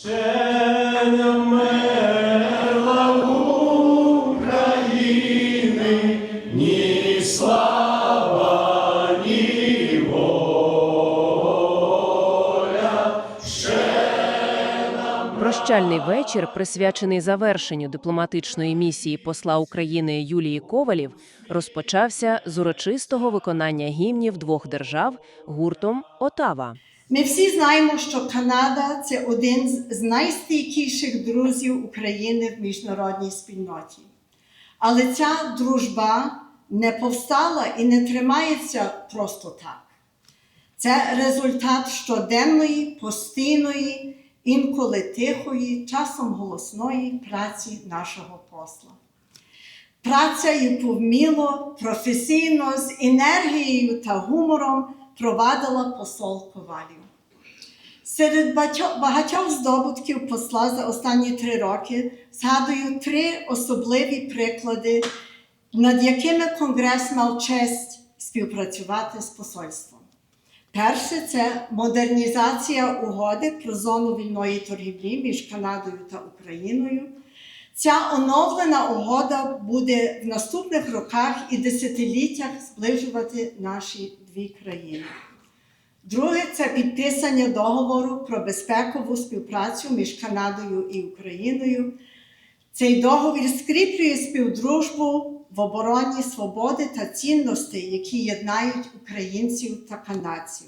Ще не вмерла в. Прощальний вечір, присвячений завершенню дипломатичної місії посла України Юлії Ковалів, розпочався з урочистого виконання гімнів двох держав гуртом Отава. Ми всі знаємо, що Канада це один з- найстійкіших друзів України в міжнародній спільноті. Але ця дружба не повстала і не тримається просто так. Це результат щоденної, постійної, інколи тихої, часом голосної праці нашого посла. Праця, яку вміло, професійно, з енергією та гумором провадила посол Ковалів. Серед багатьох- здобутків посла за останні три роки згадую три особливі приклади, над якими Конгрес мав честь співпрацювати з посольством. Перше це модернізація угоди про зону вільної торгівлі між Канадою та Україною. Ця оновлена угода буде в наступних роках і десятиліттях зближувати наші дві країни. Друге це підписання договору про безпекову співпрацю між Канадою і Україною. Цей договір скріплює співдружбу в обороні свободи та цінностей, які єднають українців та канадців.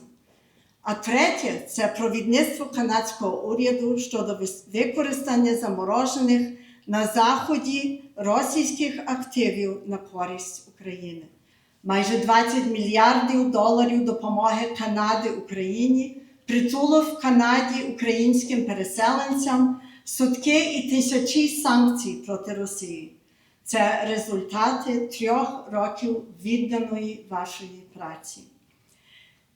А третє це провідництво канадського уряду щодо використання заморожених на заході російських активів на користь України. Майже 20 мільярдів доларів допомоги Канади Україні, притулок в Канаді українським переселенцям, сутки і тисячі санкцій проти Росії. Це результати трьох років відданої вашої праці.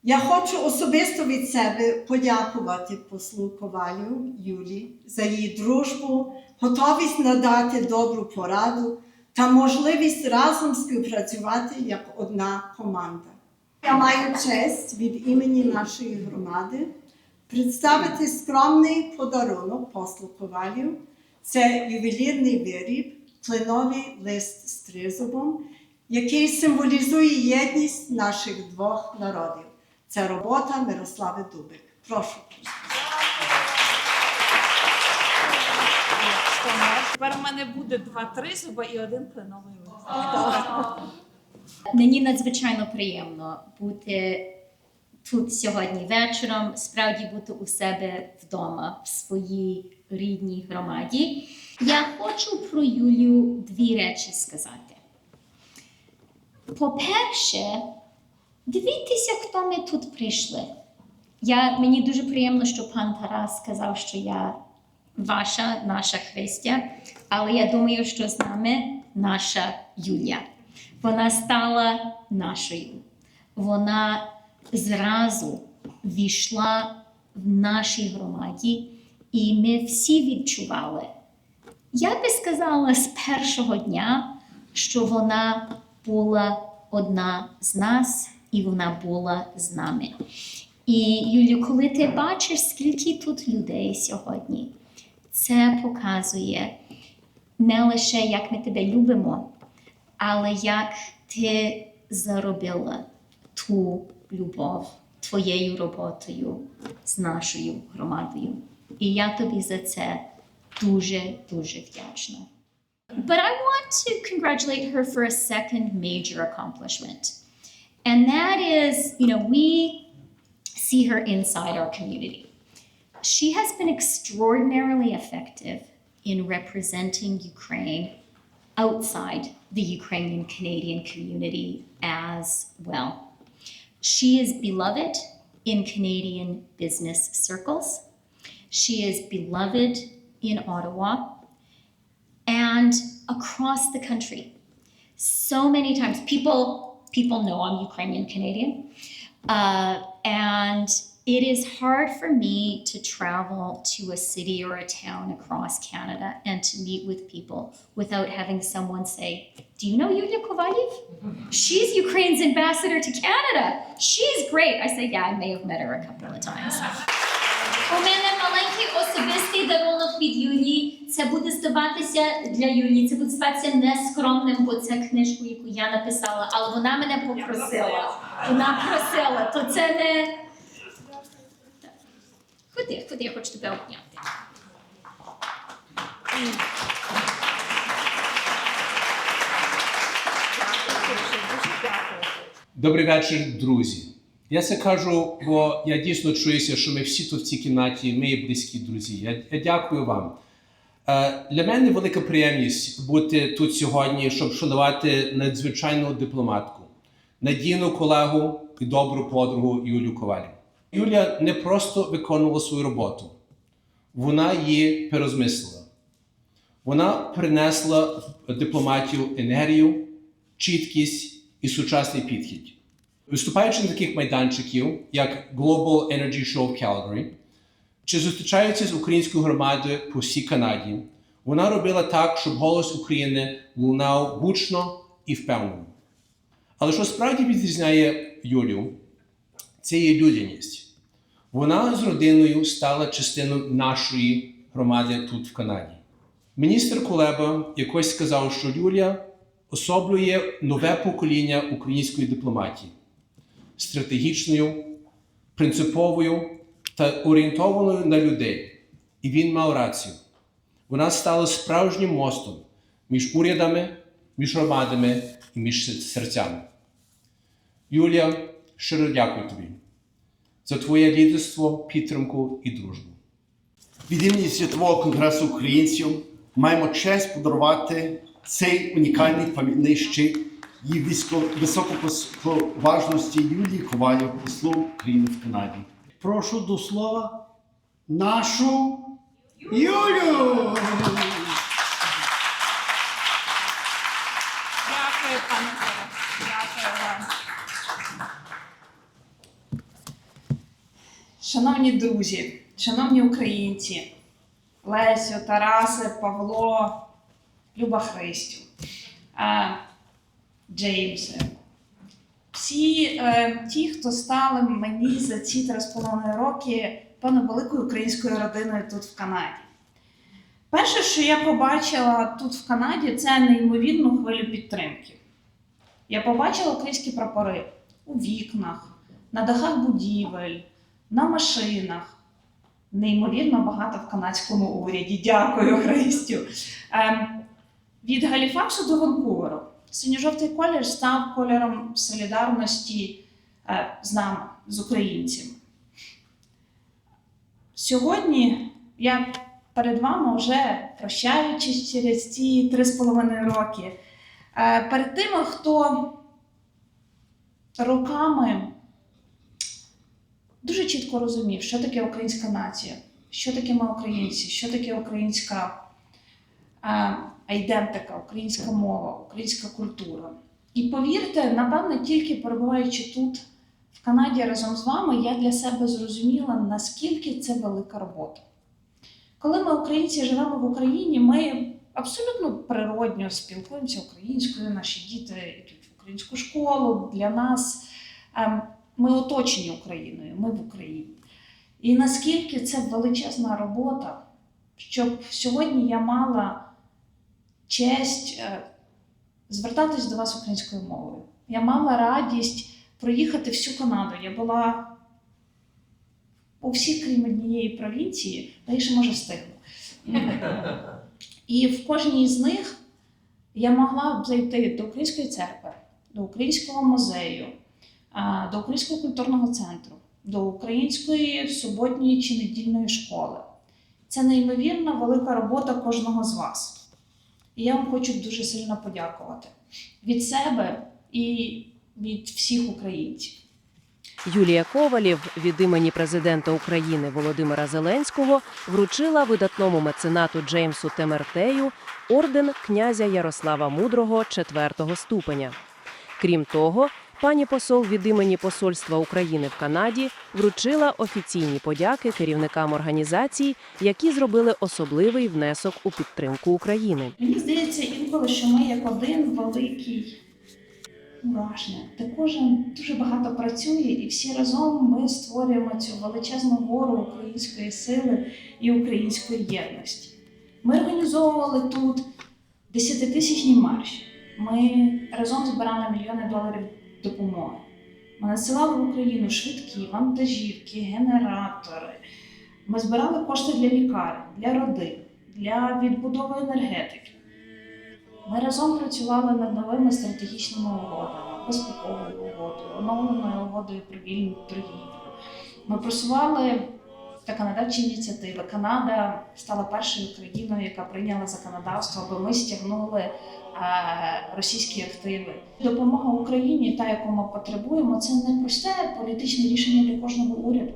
Я хочу особисто від себе подякувати послу Ковалю Юлі за її дружбу, готовість надати добру пораду та можливість разом співпрацювати як одна команда. Я маю честь від імені нашої громади представити скромний подарунок послу Ковалю. Це ювелірний виріб, кленовий лист з тризубом, який символізує єдність наших двох народів. Це робота Мирослави Дубик. Прошу. Тепер у мене буде два тризуба і один кленовий. Мені надзвичайно приємно бути тут сьогодні вечором, справді бути у себе вдома в своїй рідній громаді. Я хочу про Юлію дві речі сказати. По-перше, дивіться, хто ми тут прийшли. Я, мені дуже приємно, що пан Тарас сказав, що я ваша, наша Христя, але я думаю, що з нами наша Юля. Вона стала нашою. Вона зразу війшла в нашій громаді, і ми всі відчували. Я би сказала з першого дня, що вона була одна з нас, і вона була з нами. І Юлю, коли ти бачиш, скільки тут людей сьогодні, це показує не лише як ми тебе любимо, але як ти заробила ту любов твоєю роботою з нашою громадою. І я тобі за це дуже дуже вдячна. But I want to congratulate her for a second major accomplishment. And that is, you know, we see her inside our community. She has been extraordinarily effective in representing Ukraine outside the Ukrainian Canadian community as well. She is beloved in Canadian business circles. She is beloved in Ottawa and across the country. So many times, people people know I'm Ukrainian Canadian, uh, and it is hard for me to travel to a city or a town across Canada and to meet with people without having someone say, Do you know Yulia Kovalyev? She's Ukraine's ambassador to Canada. She's great. I say, Yeah, I may have met her a couple of times. У мене маленький особистий дарунок від Юлії. Це буде здаватися для Юлії. Це буде здаватися нескромним, бо це книжку, яку я написала, але вона мене попросила. Вона просила, то це не. Ходи, ходи, я хочу тебе обняти. Добрий вечір, друзі. Я це кажу, бо я дійсно чуюся, що ми всі тут в цій кімнаті, ми є близькі друзі. Я, я дякую вам. Е, для мене велика приємність бути тут сьогодні, щоб шанувати надзвичайну дипломатку, надійну колегу і добру подругу Юлію Ковалів. Юля не просто виконувала свою роботу, вона її перезмислила. Вона принесла дипломатію енергію, чіткість і сучасний підхід. Виступаючи на таких майданчиків, як Global Energy Show в Calgary, чи зустрічаючи з українською громадою по всій Канаді, вона робила так, щоб голос України лунав гучно і впевнено. Але що справді відрізняє Юлю, це її людяність. Вона з родиною стала частиною нашої громади тут в Канаді. Міністр Кулеба якось сказав, що Юлія особлює нове покоління української дипломатії стратегічною, принциповою та орієнтованою на людей. І він мав рацію. Вона стала справжнім мостом між урядами, між громадами і між серцями. Юлія, щиро дякую тобі за твоє лідерство, підтримку і дружбу. Від імені Світового конгресу українців маємо честь подарувати цей унікальний пам'ятний щит її військо високоповажності Юлії Ковалів, послу України в Канаді. Прошу до слова нашу Юлю! Дякую, пане Тарас. Дякую вам. Шановні друзі, шановні українці, Лесю, Тарасе, Павло, Люба Христю, Джеймсе, всі е, ті, хто стали мені за ці три з половиною роки, певно, великою українською родиною тут в Канаді. Перше, що я побачила тут в Канаді, це неймовірну хвилю підтримки. Я побачила українські прапори у вікнах, на дахах будівель, на машинах. Неймовірно багато в канадському уряді. Дякую, Христю. Ем, від Галіфаксу до Ванкуверу синьо-жовтий колір став кольором солідарності е, з нами, з українцями. Сьогодні я перед вами вже прощаючись через ці три з половиною роки. Е, Перед тими, хто роками дуже чітко розумів, що таке українська нація, що таке ми українці, що таке українська е, айдентика, українська мова, українська культура. І повірте, напевно, тільки перебуваючи тут, в Канаді разом з вами, я для себе зрозуміла, наскільки це велика робота. Коли ми, українці, живемо в Україні, ми абсолютно природньо спілкуємося українською, наші діти йдуть в українську школу. Для нас ем, ми оточені Україною, ми в Україні. І наскільки це величезна робота, щоб сьогодні я мала честь е, звертатись до вас українською мовою. Я мала радість проїхати всю Канаду. Я була у всіх, крім однієї провінції, я ще може встигну. І в кожній з них я могла б зайти до української церкви, до українського музею, до українського культурного центру, до української суботньої чи недільної школи. Це неймовірно велика робота кожного з вас. І я вам хочу дуже сильно подякувати від себе і від всіх українців. Юлія Ковалів від імені президента України Володимира Зеленського вручила видатному меценату Джеймсу Темертею орден князя Ярослава Мудрого четвертого ступеня. Крім того, пані посол від імені Посольства України в Канаді вручила офіційні подяки керівникам організацій, які зробили особливий внесок у підтримку України. Мені здається інколи, що ми як один великий мурашник, де кожен дуже багато працює, і всі разом ми створюємо цю величезну гору української сили і української єдності. Ми організовували тут десятитисячні марші. Ми разом збирали мільйони доларів допомоги. Ми насилали в Україну швидкі, вантажівки, генератори. Ми збирали кошти для лікарень, для родин, для відбудови енергетики. Ми разом працювали над новими стратегічними угодами, безпековою угодою, оновленою угодою про вільну торгівлю. Ми просували законодавчі ініціативи. Канада стала першою країною, яка прийняла законодавство, аби ми стягнули е, російські активи. Допомога Україні, та яку ми потребуємо, це не просте політичне рішення для кожного уряду.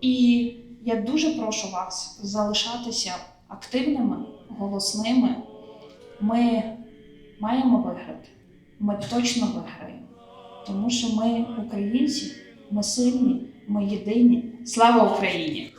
І я дуже прошу вас залишатися активними, голосними. Ми маємо виграти. Ми точно виграємо. Тому що ми українці, ми сильні, ми єдині. Слава Україні!